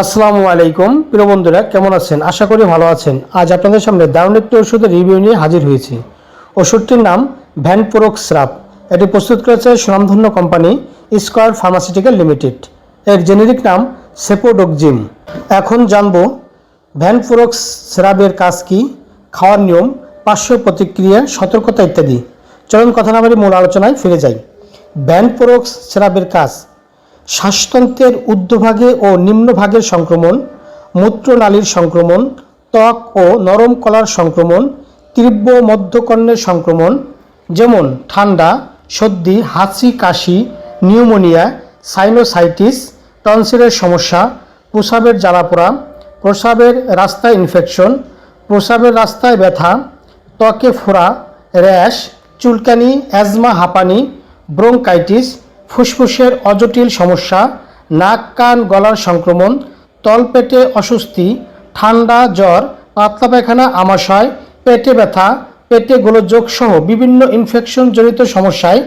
আসসালামু আলাইকুম। প্রিয় বন্ধুরা, কেমন আছেন? আশা করি ভালো আছেন। আজ আপনাদের সামনে দারুণ একটি ওষুধের রিভিউ নিয়ে হাজির হয়েছি। ওষুধটির নাম ভ্যানপোরক স্রাপ এটি প্রস্তুত করেছে সুনামধন্য কোম্পানি স্কোয়ার ফার্মাসিউটিক্যাল লিমিটেড। এর জেনেরিক নাম সেপোডোকজিম। এখন জানব ভ্যানপোরক স্রাবের কাজ কী, খাওয়ার নিয়ম, পার্শ্ব প্রতিক্রিয়া, সতর্কতা ইত্যাদি। চলুন কথা না মূল আলোচনায় ফিরে যাই। ভ্যানপোরক স্রাবের কাজ শ্বাসতন্ত্রের ঊর্ধ্বভাগে ও নিম্নভাগের সংক্রমণ, মূত্রনালীর সংক্রমণ, ত্বক ও নরম কলার সংক্রমণ, তীব্র মধ্যকর্ণের সংক্রমণ, যেমন ঠান্ডা, সর্দি, হাঁচি, কাশি, নিউমোনিয়া, সাইনোসাইটিস, টনসিলের সমস্যা, প্রসাবের জ্বালাপোড়া, প্রসাবের রাস্তায় ইনফেকশন প্রসাবের রাস্তায় ব্যথা, ত্বকে ফোড়া, র্যাশ, চুলকানি অ্যাজমা হাঁপানি ব্রোঙ্কাইটিস ফুসফুসের অজটিল সমস্যা, নাক কান গলার সংক্রমণ, তলপেটে অস্বস্তি, ঠান্ডা জ্বর, পাতলা পায়খানা, আমাশয়, পেটে ব্যথা, পেটে গোলযোগ সহ বিভিন্ন ইনফেকশনজনিত সমস্যায়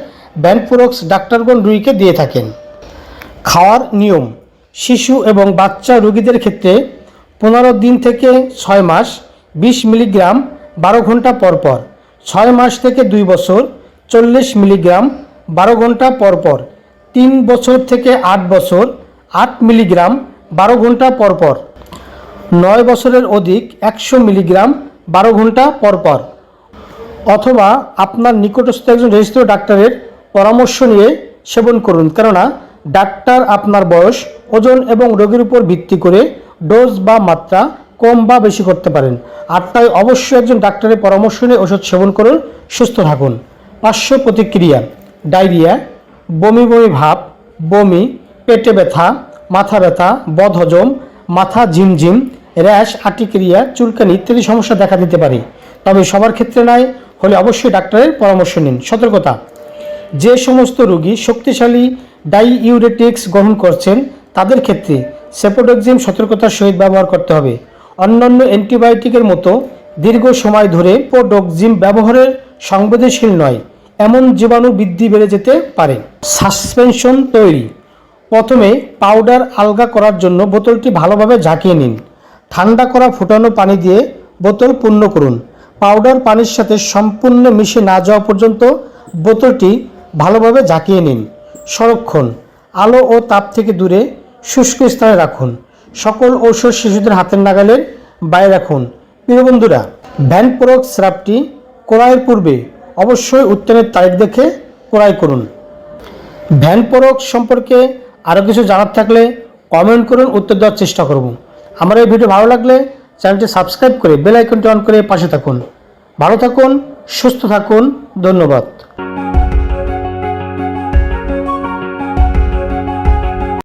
ব্যানপুরক্স ডাক্তারগণ রুগীকে দিয়ে থাকেন। খাওয়ার নিয়ম, শিশু এবং বাচ্চা রোগীদের ক্ষেত্রে পনেরো দিন থেকে ছয় মাস, বিশ মিলিগ্রাম, বারো ঘণ্টা পর পর, ছয় মাস থেকে দুই বছর, চল্লিশ মিলিগ্রাম বারো ঘণ্টা পর পর, তিন বছর থেকে আট বছর, আট মিলিগ্রাম বারো ঘণ্টা পর পর। নয় বছরের অধিক একশো মিলিগ্রাম বারো ঘণ্টা পর পর। অথবা আপনার নিকটস্থ একজন রেজিস্ট্রেড ডাক্তারের পরামর্শ নিয়ে সেবন করুন, কেননা ডাক্তার আপনার বয়স, ওজন এবং রোগের উপর ভিত্তি করে ডোজ বা মাত্রা কম বা বেশি করতে পারেন। আর তাই অবশ্যই একজন ডাক্তারের পরামর্শ নিয়ে ওষুধ সেবন করুন, সুস্থ থাকুন। পার্শ্ব প্রতিক্রিয়া। ডায়রিয়া, বমি বমি ভাব, বমি, পেটে ব্যথা, মাথা ব্যথা, বদহজম, মাথা ঝিমঝিম, র্যাশ, আটিক্রিয়া, চুলকানি ইত্যাদি সমস্যা দেখা দিতে পারে। তবে সবার ক্ষেত্রে নয়, হলে অবশ্যই ডাক্তারের পরামর্শ নিন। সতর্কতা। যে সমস্ত রোগী শক্তিশালী ডাইইউরেটিক্স গ্রহণ করছেন, তাদের ক্ষেত্রে সেপোডক্সিম সতর্কতার সহিত ব্যবহার করতে হবে। অন্যান্য অ্যান্টিবায়োটিকের মতো দীর্ঘ সময় ধরে পোডক্সিম ব্যবহারের সংবেদনশীল নয়। এমন জীবাণু বৃদ্ধি বেড়ে যেতে পারে। সাসপেনশন তৈরি। প্রথমে পাউডার আলগা করার জন্য বোতলটি ভালোভাবে ঝাঁকিয়ে নিন। ঠান্ডা করা ফুটানো পানি দিয়ে বোতল পূর্ণ করুন। পাউডার পানির সাথে সম্পূর্ণ মিশে না যাওয়া পর্যন্ত বোতলটি ভালোভাবে ঝাঁকিয়ে নিন। সংরক্ষণ। আলো ও তাপ থেকে দূরে শুষ্ক স্থানে রাখুন। সকল ঔষধ শিশুদের হাতের নাগালের বাইরে রাখুন। প্রিয় বন্ধুরা ভ্যানপোরক স্রাবটি ক্রয়ের পূর্বে অবশ্যই উত্তরের তারিখ দেখে ক্রয় করুন। ভ্যান পরক সম্পর্কে আরও কিছু জানার থাকলে কমেন্ট করুন, উত্তর দেওয়ার চেষ্টা করব। আমার এই ভিডিও ভালো লাগলে চ্যানেলটি সাবস্ক্রাইব করে বেল আইকনটি অন করে পাশে থাকুন। ভালো থাকুন, সুস্থ থাকুন, ধন্যবাদ।